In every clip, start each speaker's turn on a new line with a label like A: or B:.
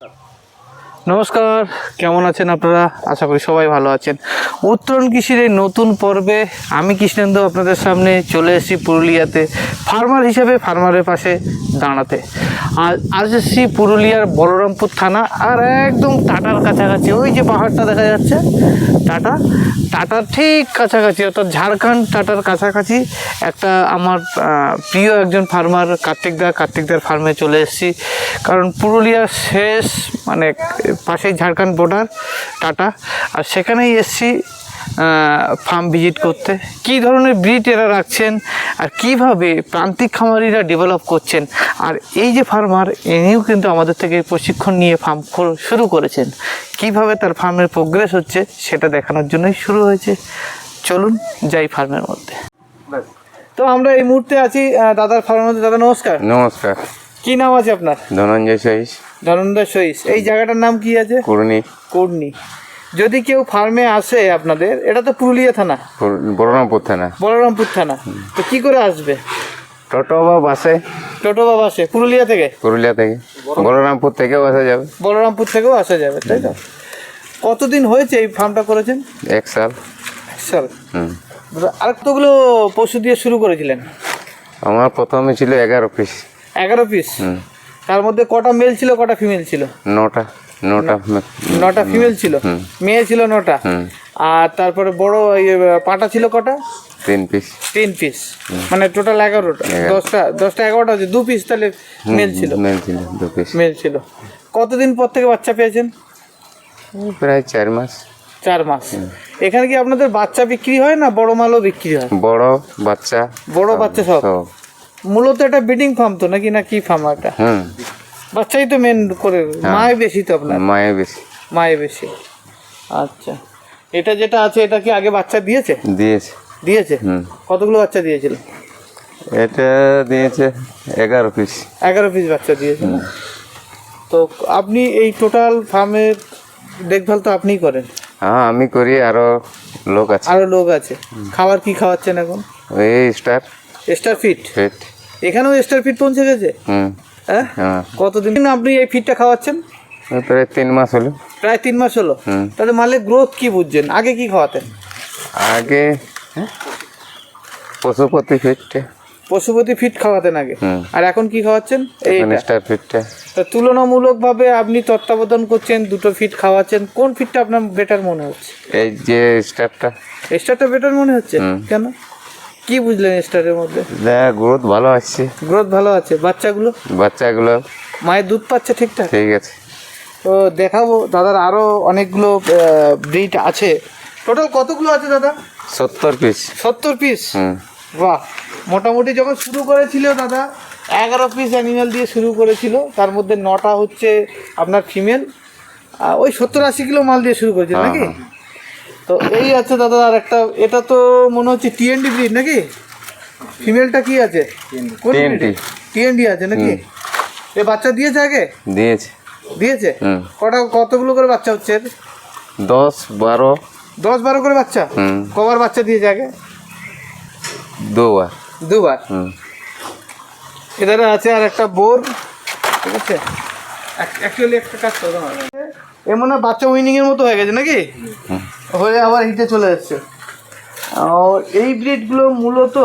A: Oh. নমস্কার, কেমন আছেন আপনারা? আশা করি সবাই ভালো আছেন। উত্তরণ কৃষির এই নতুন পর্বে আমি কৃষ্ণেন্দু আপনাদের সামনে চলে এসেছি পুরুলিয়াতে, ফার্মার হিসেবে ফার্মারের পাশে দাঁড়াতে। আর এসেছি পুরুলিয়ার বলরামপুর থানা, আর একদম টাটার কাছাকাছি। ওই যে পাহাড়টা দেখা যাচ্ছে, টাটা? টাটার ঠিক কাছাকাছি, অর্থাৎ ঝাড়খণ্ড টাটার কাছাকাছি একটা আমার প্রিয় একজন ফার্মার কার্তিকদা কার্তিকদার ফার্মে চলে এসেছি। কারণ পুরুলিয়ার শেষ মানে পাশেই ঝাড়খণ্ড বর্ডার টাটা। আর সেখানেই এসছি ফার্ম ভিজিট করতে। কী ধরনের ব্রিড এরা রাখছেন আর কীভাবে প্রান্তিক খামারিরা ডেভেলপ করছেন আর এই যে ফার্মার এনেও কিন্তু আমাদের থেকে প্রশিক্ষণ নিয়ে ফার্ম শুরু করেছেন। কীভাবে তার ফার্মের প্রোগ্রেস হচ্ছে সেটা দেখানোর জন্যই শুরু হয়েছে। চলুন যাই ফার্মের মধ্যে। তো আমরা এই মুহূর্তে আছি দাদার ফার্মের মধ্যে। দাদা নমস্কার।
B: নমস্কার।
A: কি নাম আছে আপনার?
B: ধনঞ্জয় সহিস
A: ধনন্দা সইস এই জায়গাটার নাম কি আছে?
B: কুর্নি
A: কর্নি যদি কেউ ফার্মে আসে আপনাদের এটা তো পুরুলিয়া থানা।
B: বলরামপুর থানা।
A: বলরামপুর থানা। তো কি করে আসবে?
B: টোটো বা বাসে।
A: টোটো বা বাসে পুরুলিয়া থেকে?
B: পুরুলিয়া থেকে। বলরামপুর থেকেও আসা যাবে।
A: বলরামপুর থেকেও আসা যাবে তাই তো? কতদিন হয়েছে এই ফার্মটা করেছেন?
B: এক সাল।
A: এক সাল।
B: হুম।
A: আর কতগুলো পশু দিয়ে শুরু করেছিলেন?
B: আমার প্রথমে ছিল এগারো পিস।
A: এগারো পিস? তার মধ্যে কটা মেল ছিল কটা ফিমেল ছিল?
B: নটা নটা
A: নটা ফিমেল ছিল? মেয়ে ছিল নটা। আর তারপরে বড় পাটা ছিল কটা?
B: তিন পিস
A: তিন পিস মানে টোটাল এগারোটা। দশটা দশটা এগারোটা আছে দু পিস তাহলে মেল ছিল।
B: মেল ছিল দু পিস
A: মেল ছিল। কতদিন পর থেকে বাচ্চা পেয়েছেন?
B: প্রায় চার মাস।
A: চার মাস। এখানে কি আপনাদের বাচ্চা বিক্রি হয় না বড় মালও বিক্রি হয়?
B: বড় বাচ্চা।
A: বড় বাচ্চা সব?
B: সব।
A: মূলত এটা ব্রিডিং ফার্ম তো নাকি না কি ফার্ম এটা?
B: হুম
A: বাচ্চাই তো মেন করে মায়ে বেশি তো আপনার?
B: মায়ে বেশি।
A: মায়ে বেশি। আচ্ছা। এটা যেটা আছে এটা কি আগে বাচ্চা দিয়েছে?
B: দিয়েছে।
A: দিয়েছে?
B: হুম।
A: কতগুলো বাচ্চা দিয়েছিল?
B: এটা দিয়েছে এগারো পিস
A: এগারো পিস বাচ্চা দিয়েছে? তো আপনি এই টোটাল ফার্মের দেখভাল তো আপনিই করেন?
B: হ্যাঁ আমি করি আরও লোক আছে।
A: আরও লোক আছে। খাবার কি খাওয়াচ্ছেন এখন?
B: ওই স্টার
A: স্টার ফিট
B: ফিট
A: এখানেও স্টার ফিট পৌঁছে গেছে? হ্যাঁ?
B: হ্যাঁ।
A: কতদিন আপনি এই ফিটটা খাওয়াচ্ছেন?
B: প্রায় তিন মাস হলো।
A: প্রায় তিন মাস হলো? তাহলে মালের গ্রোথ কি বুঝছেন? আগে কি খাওয়াতেন?
B: আগে পশুপতি ফিটটা
A: পশুপতি ফিট খাওয়াতেন আগে? আর এখন কি খাওয়াচ্ছেন? এইটা।
B: স্টার ফিটটা
A: তো তুলনামূলকভাবে আপনি তত্ত্বাবধান করছেন দুটো ফিট খাওয়াচ্ছেন কোন ফিটটা আপনার বেটার মনে হচ্ছে?
B: এই যে স্টারটা
A: স্টারটা বেটার মনে হচ্ছে? কেন? কি বুঝলেন স্টারের মধ্যে?
B: দেখ গ্রোথ ভালো আসছে
A: গ্রোথ ভালো আছে। বাচ্চাগুলো?
B: বাচ্চাগুলো
A: মায়ের দুধ পাচ্ছে ঠিকঠাক?
B: ঠিক আছে।
A: তো দেখাবো। দাদার আরও অনেকগুলো ব্রিড আছে। টোটাল কতগুলো আছে দাদা?
B: সত্তর পিস
A: সত্তর পিস বাহ! মোটামুটি যখন শুরু করেছিল দাদা এগারো পিস অ্যানিমাল দিয়ে শুরু করেছিল। তার মধ্যে নটা হচ্ছে আপনার ফিমেল ওই সত্তর আশি কিলো মাল দিয়ে শুরু করেছিল নাকি? তো এই আছে দাদা আর একটা এটা তো মনে হচ্ছে টিএনডি ব্রিড নাকি? ফিমেলটা কি আছে?
B: TND
A: টিএনডি আছে নাকি? এ বাচ্চা দিয়েছে আগে?
B: দিয়েছে।
A: দিয়েছে?
B: হুম।
A: কটা কতগুলো করে বাচ্চা হচ্ছে
B: দশ বারো।
A: দশ বারো করে বাচ্চা? কবার বাচ্চা দিয়েছে আগে?
B: দুবার।
A: দুবার?
B: হুম।
A: এধারে আছে আর একটা বোর ঠিক আছে? অ্যাকচুয়ালি একটা কাজ করো না এ মনে হয় বাচ্চা উইনিং এর মতো হয়ে গেছে নাকি?
B: হুম।
A: হয়ে আবার হিটে চলে যাচ্ছে। এই ব্রিডগুলো মূলত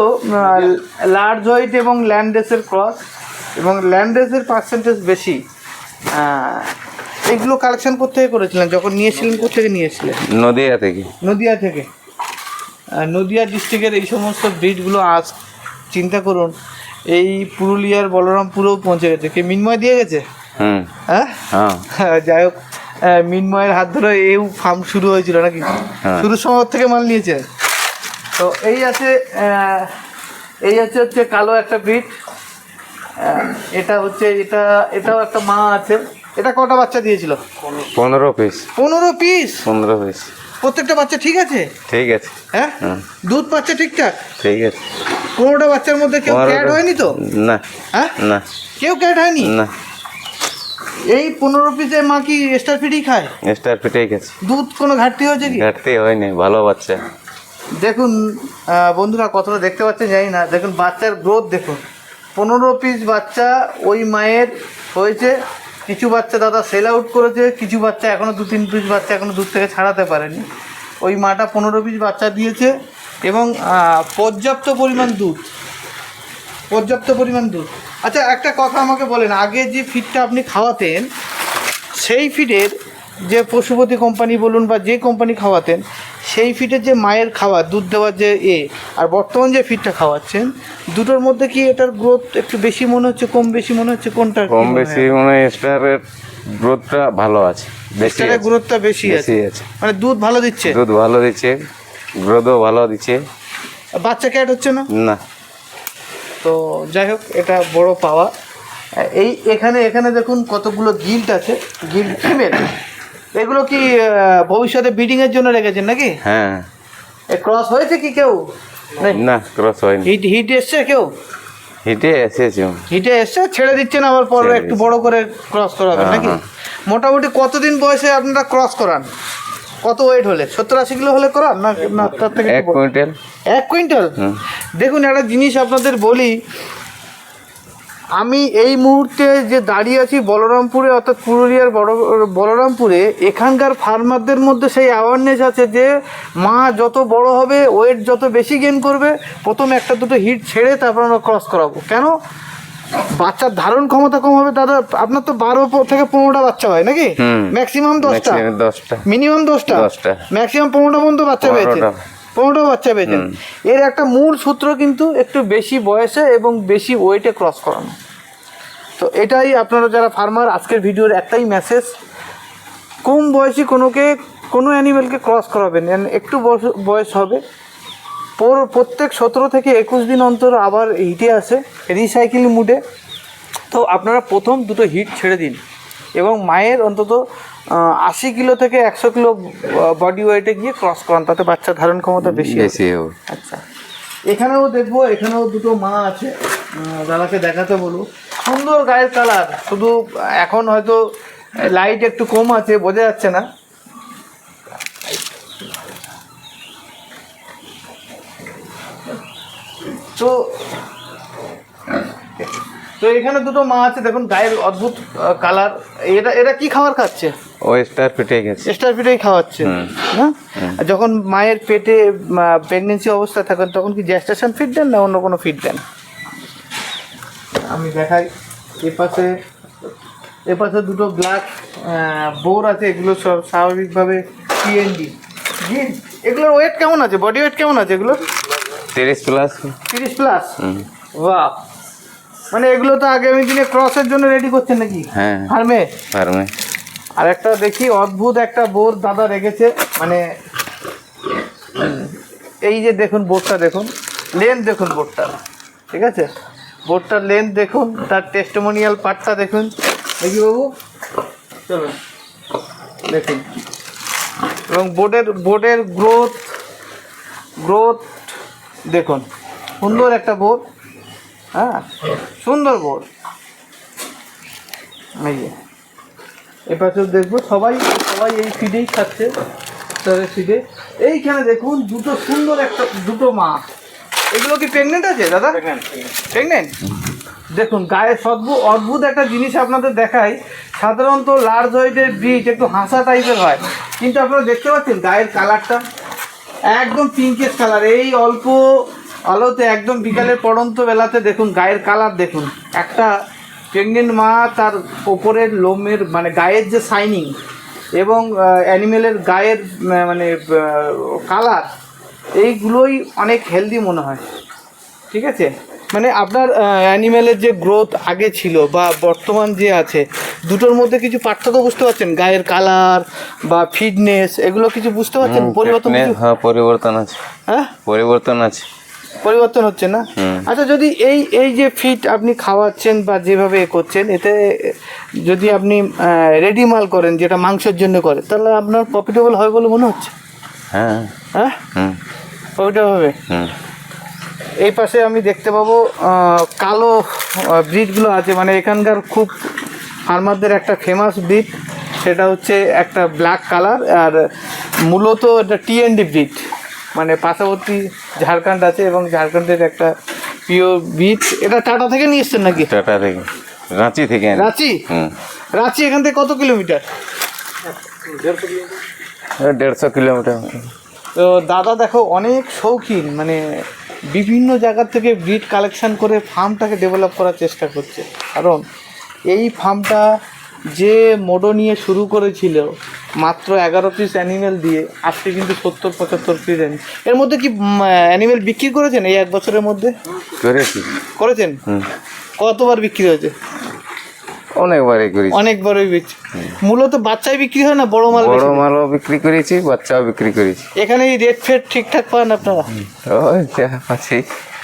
A: লার্জ হোয়াইট এবং ল্যান্ডেসের ক্রস এবং ল্যান্ডেসের পার্সেন্টেজ বেশি। এইগুলো কালেকশন কোথেকে করেছিলেন? যখন নিয়েছিলেন কোথেকে নিয়েছিলেন?
B: নদিয়া থেকে।
A: নদিয়া থেকে। নদিয়া ডিস্ট্রিক্টের এই সমস্ত ব্রিডগুলো আজ চিন্তা করুন এই পুরুলিয়ার বলরামপুরেও পৌঁছে গেছে। কি মিনময় দিয়ে গেছে?
B: হুম।
A: হ্যাঁ।
B: হ্যাঁ
A: যাই হোক। মিনময়ের হাত ধরে এই ফার্ম শুরু হয়েছিল নাকি?
B: হ্যাঁ।
A: শুরুর সময় থেকে মাল নিয়েছে। তো এই আছে এই আছে হচ্ছে কালো একটা ব্রিড এটা হচ্ছে এটা এটাও একটা মা আছে। এটা কটা বাচ্চা দিয়েছিল?
B: পনেরো পিস
A: পনেরো পিস
B: পনেরো পিস
A: প্রত্যেকটা বাচ্চা ঠিক আছে?
B: ঠিক আছে।
A: হ্যাঁ?
B: হুম
A: দুধ পাচ্ছে ঠিকঠাক?
B: ঠিক আছে।
A: পনেরোটা বাচ্চার মধ্যে কেউ ক্যাট হয়নি তো?
B: না।
A: হ্যাঁ?
B: না।
A: কেউ ক্যাট হয়নি?
B: না।
A: এই পনেরো পিসে মা কি স্টার ফিডই খায়?
B: স্টার ফিটেই গেছে
A: দুধ কোনো ঘাটতি হয়েছে কি?
B: ঘাটতি হয়নি ভালো বাচ্চা।
A: দেখুন বন্ধুরা কতটা দেখতে পাচ্ছেন জানি না। দেখুন বাচ্চার গ্রোথ দেখুন। পনেরো পিস বাচ্চা ওই মায়ের হয়েছে। কিছু বাচ্চা দাদা সেল আউট করেছে কিছু বাচ্চা এখনও দু তিন পিস বাচ্চা এখনও দুধ থেকে ছাড়াতে পারেনি। ওই মাটা পনেরো পিস বাচ্চা দিয়েছে এবং পর্যাপ্ত পরিমাণ দুধ। পর্যাপ্ত পরিমাণ দুধ। আচ্ছা একটা কথা আমাকে বলেন আগে যে ফিডটা আপনি খাওয়াতেন সেই ফিডের যে পশুপতি কোম্পানি বলুন বা যে কোম্পানি খাওয়াতেন সেই ফিডের যে মায়ের খাওয়া দুধ দেওয়ার যে এ আর বর্তমান যে ফিডটা খাওয়াচ্ছেন দুটোর মধ্যে কি এটার গ্রোথ একটু বেশি মনে হচ্ছে কম বেশি মনে হচ্ছে কোনটা
B: কম বেশি মানে স্টারের গ্রোথটা ভালো আছে বেশি
A: গ্রোথটা বেশি আছে
B: বেশি আছে।
A: মানে দুধ ভালো দিচ্ছে?
B: দুধ ভালো দিচ্ছে গ্রোথও ভালো দিচ্ছে।
A: বাচ্চা ক্যাট হচ্ছে না?
B: না।
A: তো যাই হোক এটা বড় পাওয়া। এই এখানে এখানে দেখুন কতগুলো গিল্ট আছে। গিল্ট ফিমেল এগুলো কি ভবিষ্যতে ব্রিডিং এর জন্য রেখেছেন নাকি?
B: হ্যাঁ।
A: ক্রস হয়েছে কি কেউ?
B: না ক্রস হয়নি।
A: হিট হিট এসছে কেউ?
B: হিটে এসেছে।
A: হিটে এসছে ছেড়ে দিচ্ছেন আবার পরে একটু। বড় করে ক্রস করাবেন
B: হ্যাঁ,
A: নাকি?
B: হ্যাঁ।
A: মোটামুটি কতদিন বয়সে আপনারা ক্রস করান? কত ওয়েট হলে? সত্তর আশি কিলো হলে করান? না না তার থেকে
B: এক কুইন্টাল।
A: এক কুইন্টাল?
B: হুম।
A: দেখুন একটা জিনিস আপনাদের বলি। আমি এই মুহূর্তে যে দাঁড়িয়ে আছি বলরামপুরে অর্থাৎ পুরুলিয়ার বড় বলরামপুরে এখানকার ফার্মারদের মধ্যে সেই অ্যাওয়ারনেস আছে যে মা যত বড় হবে ওয়েট যত বেশি গেন করবে প্রথম একটা দুটো হিট ছেড়ে তারপর আমরা ক্রস করাবো। কেন? বাচ্চার ধারণ ক্ষমতা কম হবে দাদা আপনার তো বারো থেকে পনেরোটা বাচ্চা হয় নাকি? ম্যাক্সিমাম দশটা। মিনিমাম দশটা।
B: দশটা।
A: ম্যাক্সিমাম পনেরোটা পর্যন্ত বাচ্চা পেয়েছে
B: পনেরোটা।
A: বাচ্চা পেয়েছেন। এর একটা মূল সূত্র কিন্তু একটু বেশি বয়সে এবং বেশি ওয়েটে ক্রস করানো। তো এটাই আপনারা যারা ফার্মার আজকের ভিডিওর একটাই মেসেজ কম বয়সী কোনোকে কোনো অ্যানিমেলকে ক্রস করাবেন। একটু বয়স- বয়স হবে। পর- প্রত্যেক সতেরো থেকে একুশ দিন অন্তর আবার হিটে আসে রিসাইকেল মুডে তো আপনারা প্রথম দুটো হিট ছেড়ে দিন। এবং মায়ের অন্তত আশি কিলো থেকে একশো কিলো বডি ওয়েটে গিয়ে ক্রস করান তাতে বাচ্চা ধারণ ক্ষমতা বেশি আছে
B: বেশি
A: আচ্ছা। এখানেও দেখব এখানেও দুটো মা আছে দাদাকে দেখাতে বলব। সুন্দর গায়ের কালার শুধু এখন হয়তো লাইট একটু কম আছে বোঝা যাচ্ছে না। তো তো এখানে দুটো মা আছে দেখুন গায়ের অদ্ভুত কালার এটা এটা কি খাবার খাচ্ছে?
B: ও স্টার ফিটে গেছে।
A: স্টার ফিডেই খাওয়াচ্ছে। আর যখন মায়ের পেটে প্রেগনেন্সি অবস্থায় থাকেন তখন কি জ্যাস্টেশন ফিড দেন না অন্য কোনো ফিড দেন? আমি দেখাই। এ পাশে এ পাশে দুটো ব্ল্যাক বোর আছে এগুলো সব স্বাভাবিকভাবে পিএনডি জি এগুলোর ওয়েট কেমন আছে? বডি ওয়েট কেমন আছে এগুলো
B: তিরিশ প্লাস
A: তিরিশ প্লাস বাহ! মানে এগুলো তো আগামী দিনে ক্রসের জন্য রেডি করছেন নাকি?
B: হ্যাঁ।
A: ফার্মে
B: ফার্মে
A: আর একটা দেখি অদ্ভুত একটা বোর দাদা রেখেছে মানে এই যে দেখুন বোর্ডটা দেখুন লেন্থ দেখুন বোর্ডটা ঠিক আছে? বোর্ডটার লেন্থ দেখুন তার টেস্টমোনিয়াল পার্টটা দেখুন। দেখি বাবু চলুন দেখুন। এবং বোর্ডের বোর্ডের গ্রোথ গ্রোথ দেখুন। সুন্দর একটা বোর্ড হ্যাঁ? সুন্দর বোর্ড। এই এপাশেও দেখব সবাই সবাই এই ফিডেই খাচ্ছে তাদের ফিডে এইখানে দেখুন দুটো সুন্দর একটা দুটো মা। এগুলো কি প্রেগনেন্ট আছে দাদা? প্রেগনেন্ট দেখুন গায়ে সদ্ভুত অদ্ভুত একটা জিনিস আপনাদের দেখাই। সাধারণত লার্জ হোয়াইটের ব্রিজ একটু হাসা টাইপের হয়। কিন্তু আপনারা দেখতে পাচ্ছেন গায়ের কালারটা একদম পিঙ্কেশ কালার এই অল্প আলোতে একদম বিকালের পড়ন্ত বেলাতে দেখুন গায়ের কালার দেখুন। একটা প্রেগনেন্ট মা তার ওপরের লোমের মানে গায়ের যে শাইনিং এবং অ্যানিমেলের গায়ের মানে কালার এইগুলোই অনেক হেলদি মনে হয়। ঠিক আছে? মানে আপনার অ্যানিমেলের যে গ্রোথ আগে ছিল বা বর্তমান যে আছে দুটোর মধ্যে কিছু পার্থক্য বুঝতে পারছেন? গায়ের কালার বা ফিটনেস এগুলো কিছু বুঝতে পারছেন? পরিবর্তন
B: হ্যাঁ পরিবর্তন আছে।
A: হ্যাঁ?
B: পরিবর্তন আছে।
A: পরিবর্তন হচ্ছে না। আচ্ছা যদি এই এই যে ফিট আপনি খাওয়াচ্ছেন বা যেভাবে এ করছেন এতে যদি আপনি রেডি মাল করেন যেটা মাংসের জন্য করে তাহলে আপনার প্রফিটেবল হবে বলে মনে হচ্ছে?
B: হ্যাঁ।
A: হ্যাঁ? প্রফিটেবল হবে?
B: হুম।
A: এই পাশে আমি দেখতে পাবো কালো ব্রিডগুলো আছে। মানে এখানকার খুব ফার্মারদের একটা ফেমাস ব্রিড সেটা হচ্ছে একটা ব্ল্যাক কালার আর মূলত এটা টিএনডি ব্রিড মানে পার্শ্ববর্তী ঝাড়খণ্ড আছে এবং ঝাড়খণ্ডের একটা প্রিয় ব্রিড এটা টাটা থেকে নিয়ে এসছেন নাকি?
B: টাটা থেকে। রাঁচি থেকে।
A: রাঁচি? রাঁচি এখান থেকে কত কিলোমিটার?
B: দেড়শো কিলোমিটার।
A: তো দাদা দেখো অনেক শৌখিন মানে বিভিন্ন জায়গা থেকে ব্রিড কালেকশন করে ফার্মটাকে ডেভেলপ করার চেষ্টা করছে। কারণ এই ফার্মটা যে মোডো নিয়ে শুরু করেছিল মাত্র এগারো পিস অ্যানিমেল দিয়ে আজকে কিন্তু সত্তর পঁচাত্তর পিস এর মধ্যে কি অ্যানিমেল বিক্রি করেছেন এই এক বছরের মধ্যে?
B: করেছি।
A: করেছেন? কতবার বিক্রি হয়েছে?
B: অনেকবারই করেছি।
A: অনেকবারই বিক্রি। মূলত বাচ্চাই বিক্রি হয় না বড় মাল
B: বড় মালও বিক্রি করেছি বাচ্চাও বিক্রি করেছি।
A: এখানে রেট ফেট ঠিকঠাক পান আপনারা?
B: ওই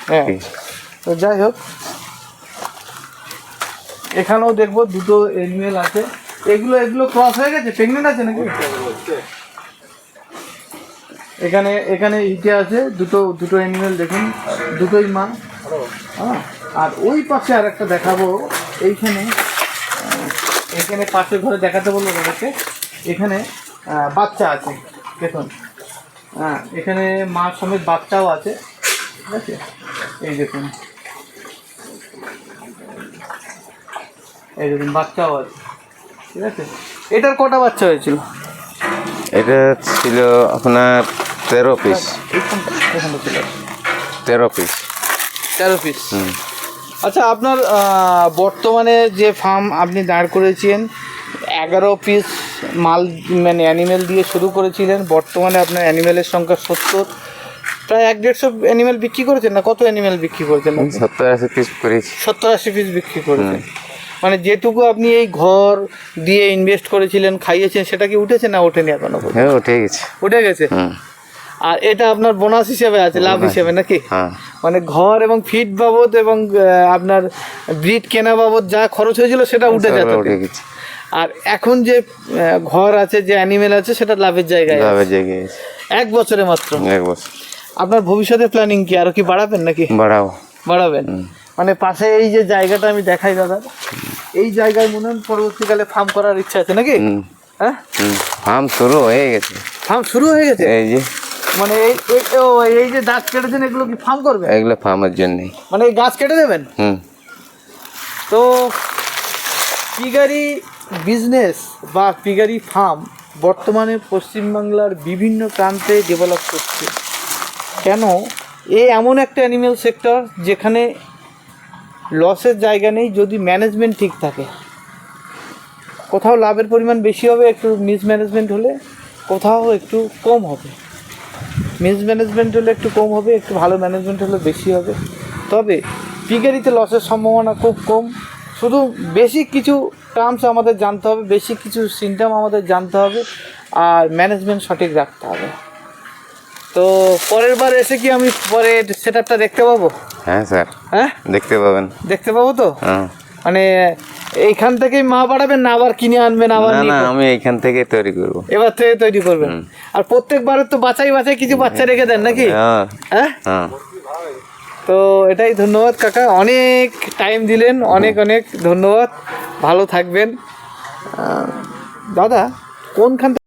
A: হ্যাঁ। তো যাই হোক এখানেও দেখব, দুটো এনিমেল আছে। এগুলো এগুলো ক্রস হয়ে গেছে? প্রেগনেন্ট আছে নাকি? এখানে এখানে ইটে আছে, দুটো দুটো এনিমেল দেখুন, দুটোই মা। হ্যাঁ আর ওই পাশে আর একটা দেখাবো, এইখানে এখানে পাশের ঘরে দেখাতে বলব তোমাকে। এখানে বাচ্চা আছে, দেখুন। হ্যাঁ এখানে মার সমেত বাচ্চাও আছে। ঠিক আছে? এই দেখুন। এই দেখুন বাচ্চাও আছে ঠিক আছে? এটার কটা বাচ্চা হয়েছিল?
B: এটা ছিল আপনার তেরো পিস তেরো পিস
A: তেরো পিস আচ্ছা আপনার বর্তমানে যে ফার্ম আপনি দাঁড় করেছেন এগারো পিস মাল মানে অ্যানিমেল দিয়ে শুরু করেছিলেন। বর্তমানে আপনার অ্যানিমেলের সংখ্যা সত্তর। প্রায় এক দেড়শো অ্যানিমেল বিক্রি করেছেন না? কত অ্যানিমেল বিক্রি করেছেন?
B: সত্তর আশি পিস করেছি।
A: সত্তর আশি পিস বিক্রি করেছেন। মানে যেটুকু আপনি এই ঘর দিয়ে ইনভেস্ট করেছিলেন খাইয়েছেন সেটা কি উঠেছে না ওঠেনি এখনও
B: হ্যাঁ উঠে গেছে।
A: উঠে গেছে? আর এটা আপনার বোনাস হিসেবে আছে লাভ হিসেবে নাকি?
B: হ্যাঁ।
A: মানে ঘর এবং ফিট বাবদ এবং আপনার ব্রিড কেনা বাবদ যা খরচ হয়েছিল সেটা উঠে যেত আর এখন যে ঘর আছে যে অ্যানিমেল আছে সেটা লাভের জায়গায়
B: লাভের জায়গায় গেছে
A: এক বছরে মাত্র?
B: এক বছর।
A: আপনার ভবিষ্যতে প্ল্যানিং কি? আরও কি বাড়াবেন নাকি?
B: বাড়াও
A: বাড়াবেন? মানে পাশে এই যে জায়গাটা আমি দেখাই দাদা। এই জায়গায় মনে হয় পরবর্তীকালে ফার্ম করার ইচ্ছা আছে নাকি? হ্যাঁ?
B: ফার্ম শুরু হয়ে গেছে।
A: ফার্ম শুরু হয়ে গেছে?
B: এই যে।
A: মানে এই এই- ও, এই যে গাছ কেটেছেন এগুলো কি ফার্ম করবে?
B: এগুলো ফার্মের জন্যই।
A: মানে এই গাছ কেটে দেবেন?
B: হুম।
A: তো পিগারি বিজনেস বা পিগারি ফার্ম বর্তমানে পশ্চিমবাংলার বিভিন্ন প্রান্তে ডেভেলপ করছে। কেন? এ এমন একটা অ্যানিমেল সেক্টর যেখানে লসের জায়গা নেই যদি ম্যানেজমেন্ট ঠিক থাকে। কোথাও লাভের পরিমাণ বেশি হবে, একটু মিসম্যানেজমেন্ট হলে কোথাও একটু কম হবে। মিসম্যানেজমেন্ট হলে একটু কম হবে, একটু ভালো ম্যানেজমেন্ট হলে বেশি হবে। তবে পিগারিতে লসের সম্ভাবনা খুব কম। শুধু বেশি কিছু টার্মস আমাদের জানতে হবে, বেশি কিছু সিমটম আমাদের জানতে হবে, আর ম্যানেজমেন্ট সঠিক রাখতে হবে। তো পরের বার এসে কি আমি পরে সেট আপটা দেখতে পাবো?
B: হ্যাঁ স্যার।
A: হ্যাঁ?
B: দেখতে পাবেন।
A: দেখতে পাবো তো?
B: হ্যাঁ।
A: মানে এইখান থেকেই মা বাড়াবেন না আবার কিনে আনবেন আবার
B: না না আমি এইখান থেকে তৈরি করব।
A: এবার থেকে তৈরি করবেন? আর প্রত্যেকবারের তো বাছাই বাছাই কিছু বাচ্চা রেখে দেন নাকি?
B: হ্যাঁ।
A: হ্যাঁ?
B: হ্যাঁ।
A: তো এটাই ধন্যবাদ কাকা। অনেক টাইম দিলেন অনেক অনেক ধন্যবাদ। ভালো থাকবেন। দাদা কোনখান থেকে